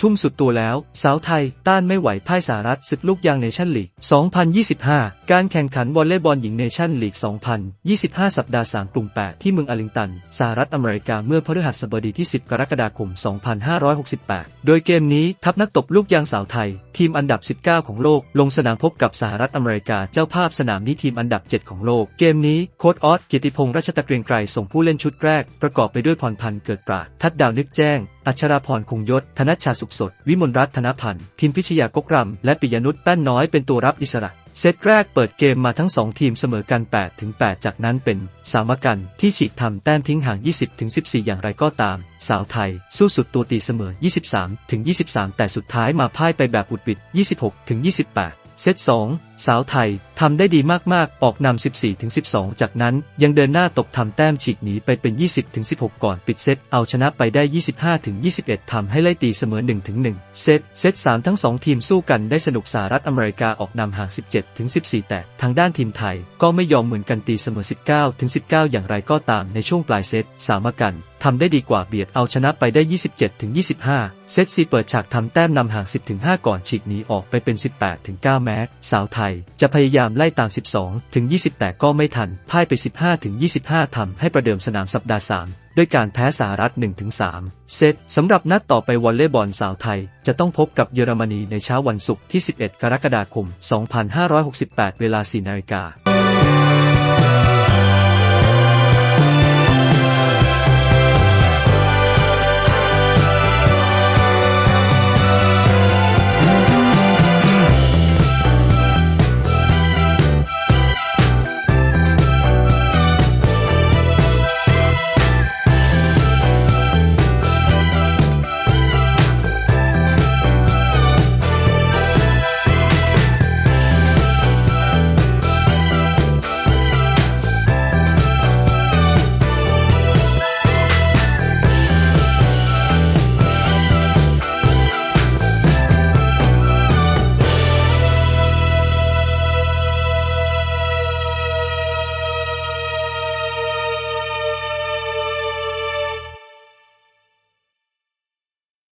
ทุ่มสุดตัวแล้ว สาวไทย ต้านไม่ไหวพ่ายสหรัฐศึกลูกยางเนชั่นลีก 2025 การแข่งขันวอลเลย์บอลหญิงเนชั่นลีก 2025 สัปดาห์ 3 กลุ่ม 8 ที่เมืองอาลิงตัน สหรัฐอเมริกาเมื่อพฤหัสบดีที่ 10 กรกฎาคม 2568 โดยเกมนี้ทัพนักตบลูกยางสาวไทย ทีมอันดับ 19 ของโลก ลงสนามพบกับสหรัฐอเมริกาเจ้าภาพสนามนี้ทีมอันดับ 7 ของโลก เกมนี้โค้ชออสกิติพงษ์รัชตะเกรียงไกรส่งผู้เล่นชุดแรก ประกอบไปด้วยพรพันธ์เกิดปราดทัดดาวนึกแจ้ง อัชราพรคงยศ ธนชชาสุขสด วิมลรัตน์ธนพันธ์ พิมพิชยากกรำและปิยนุชแป้นน้อยเป็นตัวรับอิสระ เซตแรกเปิดเกมมาทั้ง 2 ทีมเสมอกัน 8 ถึง 8 จากนั้นเป็น สามกันที่ฉีกทำแต้มทิ้งห่าง 20 ถึง 14 อย่างไรก็ตาม สาวไทย สู้สุดตัวตีเสมอ 23 ถึง 23 แต่สุดท้ายมาพ่ายไปแบบอุดวิด 26 ถึง 28 เซต2 สาวไทยทำได้ดีมากๆ ออกนำ 14-12 จากนั้น ยังเดินหน้าตกทำแต้มฉีกหนีไปเป็น 20-16 ก่อนปิดเซต เอาชนะไปได้ 25-21 ทำให้ไล่ตีเสมอ 1-1 เซต เซต 3 ทั้ง 2 ทีมสู้กันได้สนุกสหรัฐอเมริกาออกนำห่าง 17-14 แต่ทางด้านทีมไทยก็ไม่ยอมเหมือนกันตีเสมอ 19-19 อย่างไรก็ตามในช่วงปลายเซต สามกันทำได้ดีกว่าเบียดเอาชนะไปได้ 27-25 เซต 4 เปิดฉากทำแต้มนำห่าง 10-5 ก่อนฉีกหนีออกไปเป็น 18-9 แม้สาวไทยจะพยายามไล่ตาม 12 ถึง 20 แต่ก็ไม่ทันพ่ายไป 15 ถึง 25 ทำให้ประเดิมสนามสัปดาห์ 3 ด้วยการแพ้สหรัฐ 1-3 เซตสำหรับนัดต่อไปวอลเลย์บอลสาวไทย จะต้องพบกับเยอรมนีในเช้าวันศุกร์ที่ 11 กรกฎาคม 2568 เวลา 4 นาฬิกา